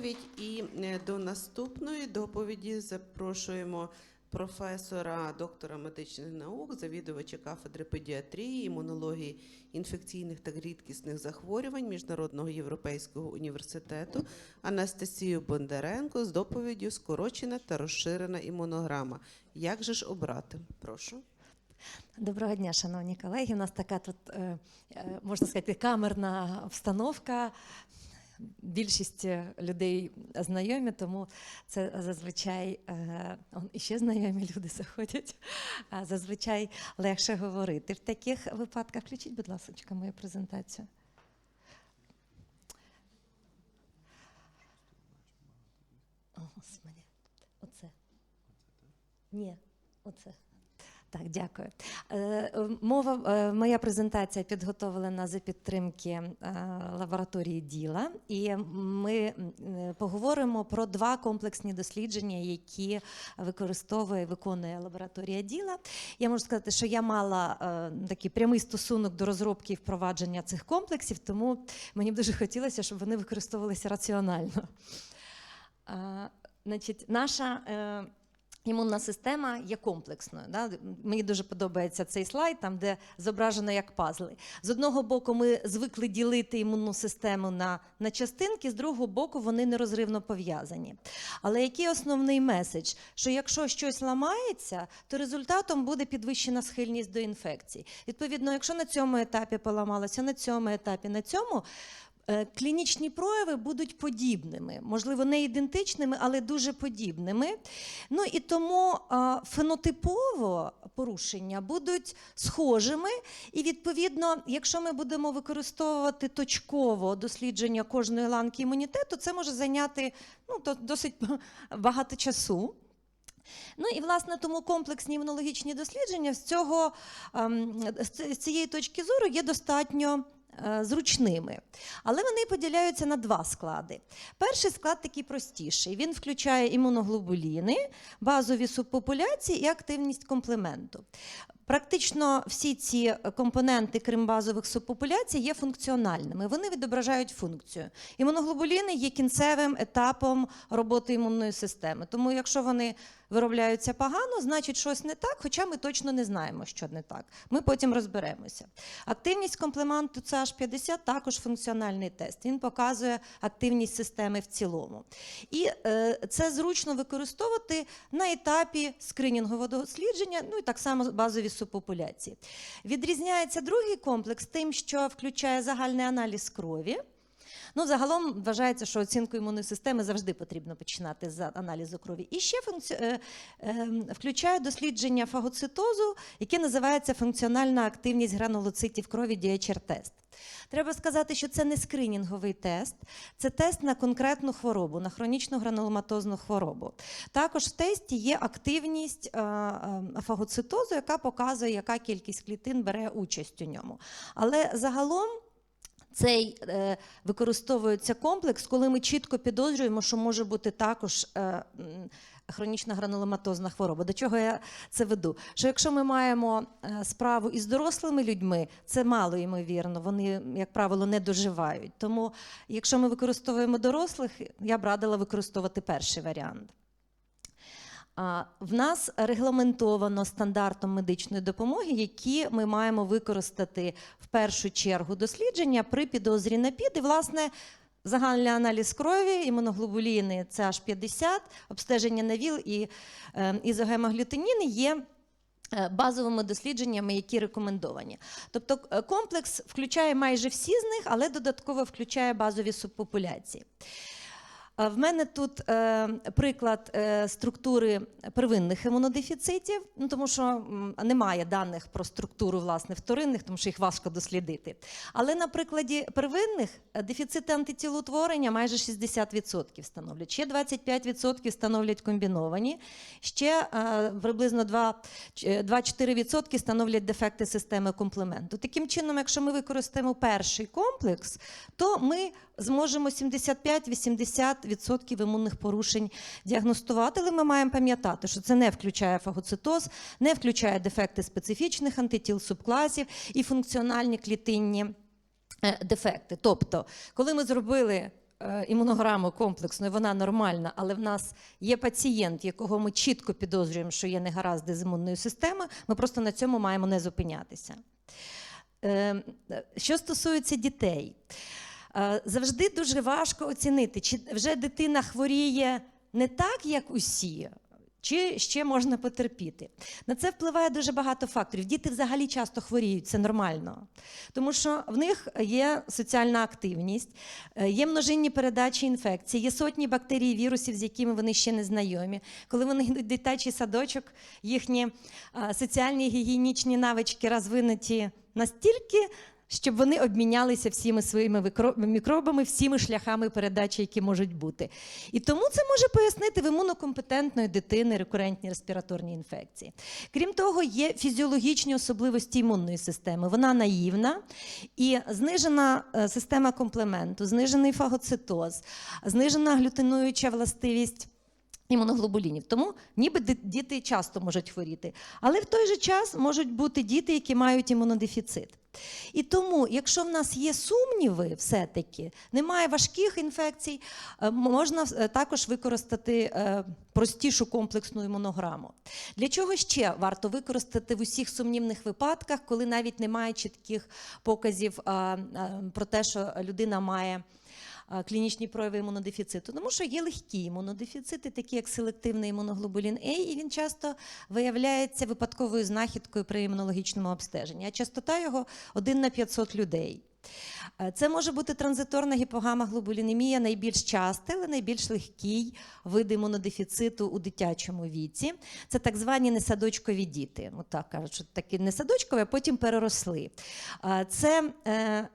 доповідь. І е, до наступної доповіді запрошуємо професора, доктора медичних наук, завідувача кафедри педіатрії, імунології інфекційних та рідкісних захворювань Міжнародного європейського університету Анастасію Бондаренко з доповіддю Скорочена та розширена імунограма. Як же ж обрати? Прошу. Доброго дня, шановні колеги. У нас така тут, е, е, можна сказати, камерна обстановка. Більшість е, людей знайомі, тому це зазвичай е, і ще знайомі люди заходять. Зазвичай легше говорити. В таких випадках включіть, будь ласка, мою презентацію. О, оце. Ні, оце. Так, дякую. Е, е, Мова, е, моя презентація підготовлена за підтримки лабораторії діла, і ми поговоримо про два комплексні дослідження, які використовує виконує лабораторія діла. Я можу сказати, що я мала такий прямий стосунок до розробки і впровадження цих комплексів, тому мені б дуже хотілося, щоб вони використовувалися раціонально. Значить, наша імунна система є комплексною. Да? Мені дуже подобається цей слайд, там, де зображено як пазли. З одного боку, ми звикли ділити імунну систему на, на частинки, з другого боку, вони нерозривно пов'язані. Але який основний меседж? Що якщо щось ламається, то результатом буде підвищена схильність до інфекцій. Відповідно, якщо на цьому етапі поламалося, на цьому етапі, на цьому. Е, Клінічні прояви будуть подібними, можливо, не ідентичними, але дуже подібними. Ну і тому фенотипово порушення будуть схожими. І відповідно, якщо ми будемо використовувати точково дослідження кожної ланки імунітету, це може зайняти ну, досить багато часу. Ну і власне тому комплексні імунологічні дослідження з цього ем, з ці- з цієї точки зору є достатньо. Е, Зручними, але вони поділяються на два склади. Перший склад такий простіший. Він включає імуноглобуліни, базові субпопуляції і активність комплементу. Практично всі ці компоненти, крім базових субпопуляцій, є функціональними. Вони відображають функцію. Імуноглобуліни є кінцевим етапом роботи імунної системи. Тому, якщо вони виробляються погано, значить щось не так, хоча ми точно не знаємо, що не так. Ми потім розберемося. Активність комплементу CH50 також функціональний тест. Він показує активність системи в цілому. І е, це зручно використовувати на етапі скринінгового дослідження, ну і так само базові субпопуляції. Відрізняється другий комплекс тим, що включає загальний аналіз крові. Ну, загалом вважається, що оцінку імунної системи завжди потрібно починати з аналізу крові. І ще функці... е, е, включає дослідження фагоцитозу, яке називається функціональна активність гранулоцитів крові DHR-тест. Треба сказати, що це не скринінговий тест, це тест на конкретну хворобу, на хронічну грануломатозну хворобу. Також в тесті є активність е, е, фагоцитозу, яка показує, яка кількість клітин бере участь у ньому. Але загалом. Цей е, використовується комплекс, коли ми чітко підозрюємо, що може бути також е, хронічна грануломатозна хвороба. До чого я це веду? Що якщо ми маємо е, справу із дорослими людьми, це мало ймовірно, вони, як правило, не доживають. Тому, якщо ми використовуємо дорослих, я б радила використовувати перший варіант. В нас регламентовано стандартом медичної допомоги, які ми маємо використати в першу чергу дослідження при підозрі на ПІД. І, власне, загальний аналіз крові, імуноглобуліни CH50, обстеження на ВІЛ і е, ізогемоглютиніни є е, базовими дослідженнями, які рекомендовані. Тобто е, комплекс включає майже всі з них, але додатково включає базові субпопуляції. Е, В мене тут е, приклад е, структури первинних імунодефіцитів, ну тому що немає даних про структуру власне вторинних, тому що їх важко дослідити. Але на прикладі первинних дефіцити антитілоутворення майже 60% становлять. Ще 25% становлять комбіновані, ще приблизно 2 е, 2-4% становлять дефекти системи комплементу. Таким чином, якщо ми використаємо перший комплекс, то ми зможемо 75-80% імунних порушень діагностувати. Але ми маємо пам'ятати, що це не включає фагоцитоз, не включає дефекти специфічних антитіл субкласів і функціональні клітинні е, дефекти. Тобто, коли ми зробили е, імунограму комплексну, і вона нормальна, але в нас є пацієнт, якого ми чітко підозрюємо, що є негаразди з імунною системою, ми просто на цьому маємо не зупинятися. Е, Що стосується дітей, завжди дуже важко оцінити, чи вже дитина хворіє не так, як усі. Чи ще можна потерпіти? На це впливає дуже багато факторів. Діти взагалі часто хворіють, це нормально. Тому що в них є соціальна активність, е, є множинні передачі інфекцій, є сотні бактерій, вірусів, з якими вони ще не знайомі. Коли вони йдуть в дитячий садочок, їхні соціальні гігієнічні навички розвинуті настільки. Щоб вони обмінялися всіми своїми мікробами, всіми шляхами передачі, які можуть бути. І тому це може пояснити в імунокомпетентної дитини рекурентні респіраторні інфекції. Крім того, є фізіологічні особливості імунної системи. Вона наївна і знижена е, система комплементу, знижений фагоцитоз, знижена глютинуюча властивість. Імуноглобулінів. Тому ніби діти часто можуть хворіти. Але в той же час можуть бути діти, які мають імунодефіцит. І тому, якщо в нас є сумніви, все-таки немає важких інфекцій, е, можна е, також використати е, простішу комплексну імунограму. Для чого ще варто використати в усіх сумнівних випадках, коли навіть немає чітких показів про те, що людина має клінічні прояви імунодефіциту, тому що є легкі імунодефіцити, такі як селективний імуноглобулін А, і він часто виявляється випадковою знахідкою при імунологічному обстеженні. А частота його 1 на 500 людей. Е, Це може бути транзиторна гіпогамаглобулінемія, найбільш частий, але найбільш легкий вид імунодефіциту у дитячому віці. Це так звані несадочкові діти. Ну, так кажуть, що такі несадочкові, а потім переросли. Е, Це е,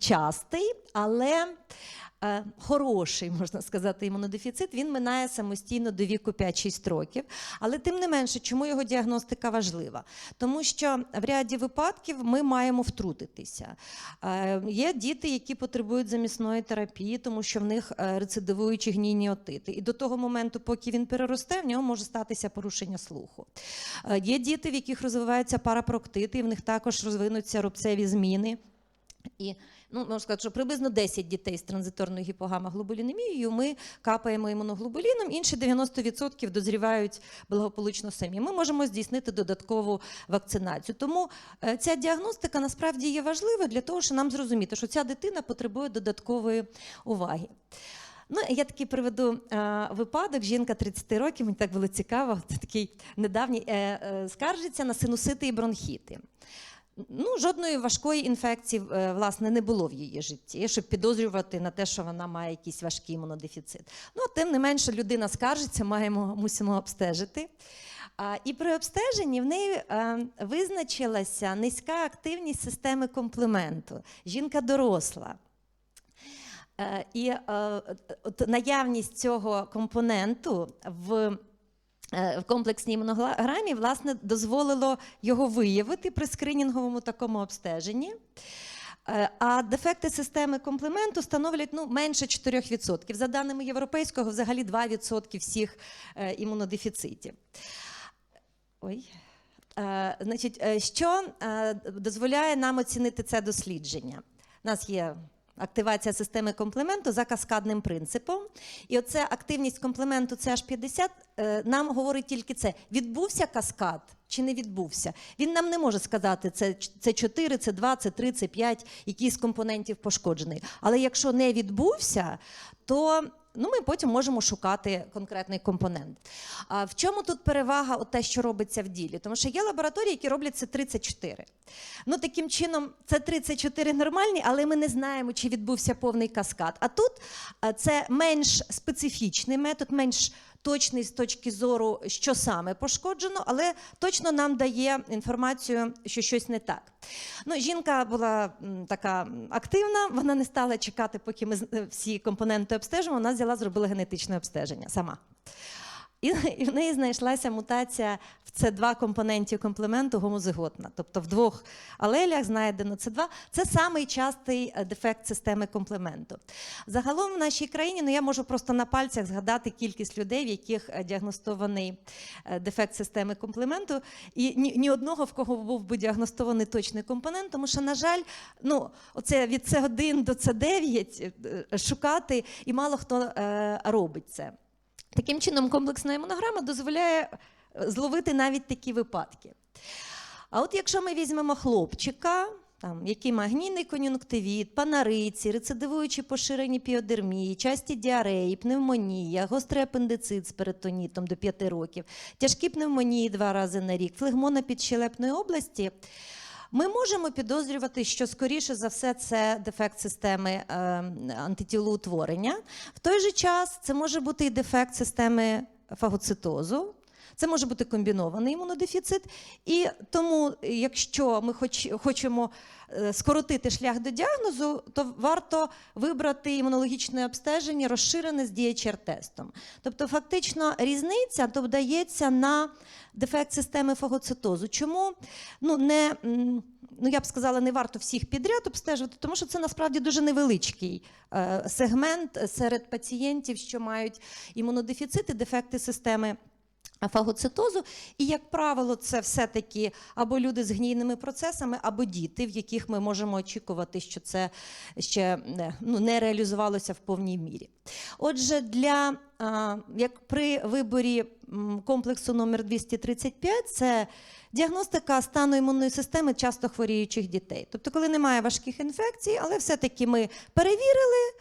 частий, але хороший, можна сказати, імунодефіцит. Він минає самостійно до віку 5-6 років. Але тим не менше, чому його діагностика важлива? Тому що в ряді випадків ми маємо втрутитися. Е, Є діти, які потребують замісної терапії, тому що в них е, рецидивуючі гнійні отити. І до того моменту, поки він переросте, в нього може статися порушення слуху. Е, Є діти, в яких розвиваються парапроктити, і в них також розвинуться рубцеві зміни. І ну, можна сказати, що приблизно 10 дітей з транзиторною гіпогамаглобулінемією ми капаємо імуноглобуліном, інші 90% дозрівають благополучно самі. Ми можемо здійснити додаткову вакцинацію. Тому е, ця діагностика насправді є важлива для того, щоб нам зрозуміти, що ця дитина потребує додаткової уваги. Ну, я такий приведу е, випадок. Жінка 30 років, мені так було цікаво, це такий недавній, е, е, скаржиться на синусити і бронхіти. Ну, жодної важкої інфекції е, власне не було в її житті, щоб підозрювати на те, що вона має якийсь важкий імунодефіцит. Ну, тим не менше, людина скаржиться, маємо, мусимо обстежити. І при обстеженні в неї е, визначилася низька активність системи комплементу. Жінка доросла. Е, І от наявність цього компоненту в в комплексній імунограмі власне дозволило його виявити при скринінговому такому обстеженні. Е, А дефекти системи комплементу становлять ну, менше 4%. За даними європейського, взагалі 2% всіх е, імунодефіцитів. Ой. Е, Значить, е, що е, дозволяє нам оцінити це дослідження? У нас є активація системи комплементу за каскадним принципом. І оце активність комплементу CH50 е, нам говорить тільки це: відбувся каскад чи не відбувся. Він нам не може сказати, це, це 4, це 2, це 3, це 5, який з компонентів пошкоджений. Але якщо не відбувся, то ну, ми потім можемо шукати конкретний компонент. А в чому тут перевага от те, що робиться в ділі? Тому що є лабораторії, які роблять це 34. Ну, таким чином, це 34 нормальні, але ми не знаємо, чи відбувся повний каскад. А тут це менш специфічний метод, менш точний з точки зору, що саме пошкоджено, але точно нам дає інформацію, що щось не так. Ну, жінка була така активна, вона не стала чекати, поки ми е, всі компоненти обстежимо. Вона взяла, зробила генетичне обстеження сама. І, і в неї знайшлася мутація в С2 компоненті комплементу гомозиготна. Тобто в двох алелях знайдено С2. Це самий частий е, дефект системи комплементу. Загалом в нашій країні, ну я можу просто на пальцях згадати кількість людей, в яких е, діагностований е, дефект системи комплементу, і ні, ні одного, в кого був би діагностований точний компонент, тому що, на жаль, ну, оце від С1 до С9 е, шукати, і мало хто е, робить це. Таким чином, комплексна імунограма дозволяє е, зловити навіть такі випадки. А от якщо ми візьмемо хлопчика, там, який має гнійний кон'юнктивіт, панариці, рецидивуючі поширені піодермії, часті діареї, пневмонія, гострий апендицит з перитонітом до 5 років, тяжкі пневмонії два рази на рік, флегмона підщелепної області, ми можемо підозрювати, що скоріше за все це дефект системи е, антитілоутворення. В той же час це може бути і дефект системи фагоцитозу. Це може бути комбінований імунодефіцит, і тому, якщо ми хоч, хочемо е, скоротити шлях до діагнозу, то варто вибрати імунологічне обстеження, розширене з DHR-тестом. Тобто, фактично, різниця додається на дефект системи фагоцитозу. Чому ну, не, ну, я б сказала, не варто всіх підряд обстежувати, тому що це насправді дуже невеличкий е, сегмент серед пацієнтів, що мають імунодефіцити, дефекти системи фагоцитозу. І, як правило, це все-таки або люди з гнійними процесами, або діти, в яких ми можемо очікувати, що це ще е, ну, не реалізувалося в повній мірі. Отже, для, як при виборі комплексу номер 235, це діагностика стану імунної системи часто хворіючих дітей. Тобто, коли немає важких інфекцій, але все-таки ми перевірили.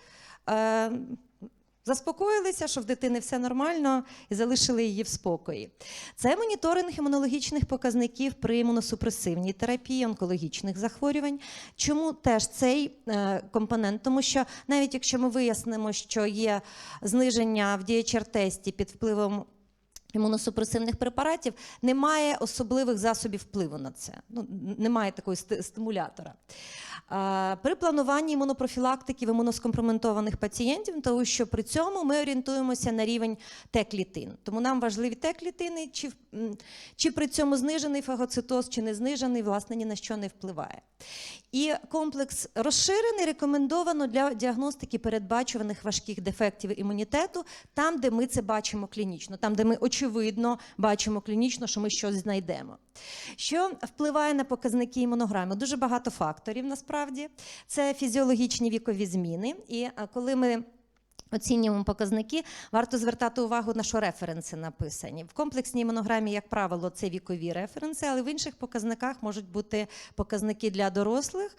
Заспокоїлися, що в дитини все нормально, і залишили її в спокої. Це моніторинг імунологічних показників при імуносупресивній терапії онкологічних захворювань. Чому теж цей е, компонент? Тому що навіть якщо ми вияснимо, що є зниження в DHR-тесті під впливом імуносупресивних препаратів, немає особливих засобів впливу на це. Ну, немає такої ст- стимулятора. При плануванні імунопрофілактики в імуноскомпроментованих пацієнтів, тому що при цьому ми орієнтуємося на рівень Т-клітин. Тому нам важливі Т-клітини, чи, чи при цьому знижений фагоцитоз, чи не знижений, власне, ні на що не впливає. І комплекс розширений рекомендовано для діагностики передбачуваних важких дефектів імунітету, там, де ми це бачимо клінічно, там, де ми очевидно бачимо клінічно, що ми щось знайдемо. Що впливає на показники імунограми? Дуже багато факторів насправді. Це фізіологічні вікові зміни. І коли ми Оцінюємо показники, варто звертати увагу на що референси написані. В комплексній монограмі, як правило, це вікові референси, але в інших показниках можуть бути показники для дорослих,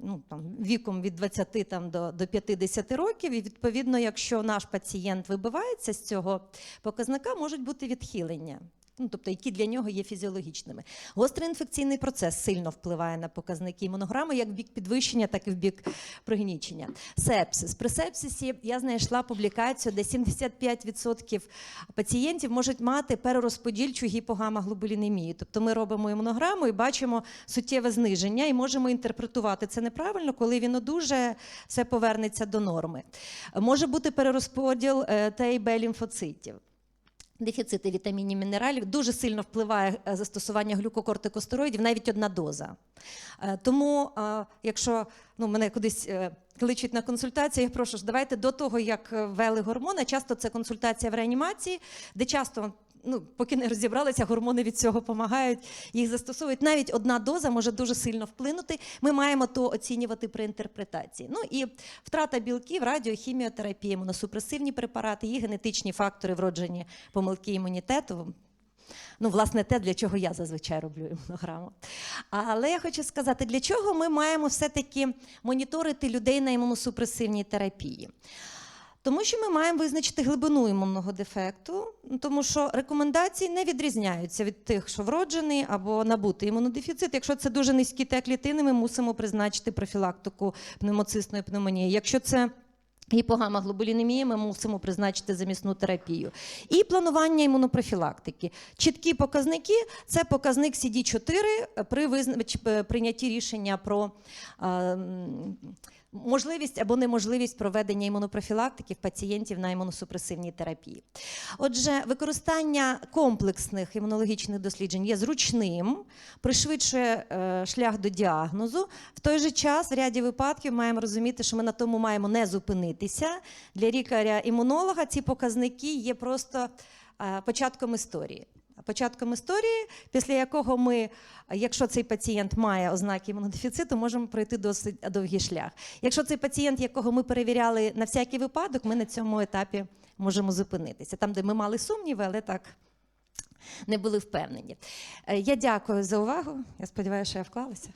ну, там, віком від 20 там, до, до 50 років. І відповідно, якщо наш пацієнт вибивається з цього показника, можуть бути відхилення. Ну, тобто, які для нього є фізіологічними. Гострий інфекційний процес сильно впливає на показники імунограми, як в бік підвищення, так і в бік пригнічення. Сепсис. При сепсисі я знайшла публікацію, де 75% пацієнтів можуть мати перерозподільчу гіпогамаглобулінемію. Тобто ми робимо імунограму і бачимо суттєве зниження, і можемо інтерпретувати це неправильно, коли він одужає, все повернеться до норми. Може бути перерозподіл е, Т і Б лімфоцитів. Дефіцити вітамінів, мінералів дуже сильно впливає е, застосування глюкокортикостероїдів, навіть одна доза. Е, Тому, е, якщо ну, мене кудись кличуть на консультацію, я прошу давайте до того, як ввели гормони. Часто це консультація в реанімації, де часто. Ну, поки не розібралися, гормони від цього допомагають, їх застосовують. Навіть одна доза може дуже сильно вплинути. Ми маємо то оцінювати при інтерпретації. Ну і втрата білків, радіохіміотерапія, імуносупресивні препарати, і генетичні фактори вроджені помилки імунітету. Ну, власне, те, для чого я зазвичай роблю імунограму. Але я хочу сказати, для чого ми маємо все-таки моніторити людей на імуносупресивній терапії. Тому що ми маємо визначити глибину імунного дефекту, тому що рекомендації не відрізняються від тих, що вроджений або набутий імунодефіцит. Якщо це дуже низькі Т-клітини, ми мусимо призначити профілактику пневмоцистної пневмонії. Якщо це Гіпогамаглобулінемія ми мусимо призначити замісну терапію. І планування імунопрофілактики. Чіткі показники це показник CD4 при визна... ч- прийнятті рішення про е, можливість або неможливість проведення імунопрофілактики в пацієнтів на імуносупресивній терапії. Отже, використання комплексних імунологічних досліджень є зручним, пришвидшує е, шлях до діагнозу. В той же час, в ряді випадків, маємо розуміти, що ми на тому маємо не зупинитися. Для лікаря-імунолога ці показники є просто е, початком історії. Початком історії, після якого ми, якщо цей пацієнт має ознаки імунодефіциту, можемо пройти досить довгий шлях. Якщо цей пацієнт, якого ми перевіряли на всякий випадок, ми на цьому етапі можемо зупинитися. Там, де ми мали сумніви, але так не були впевнені. Е, Я дякую за увагу. Я сподіваюся, що я вклалася.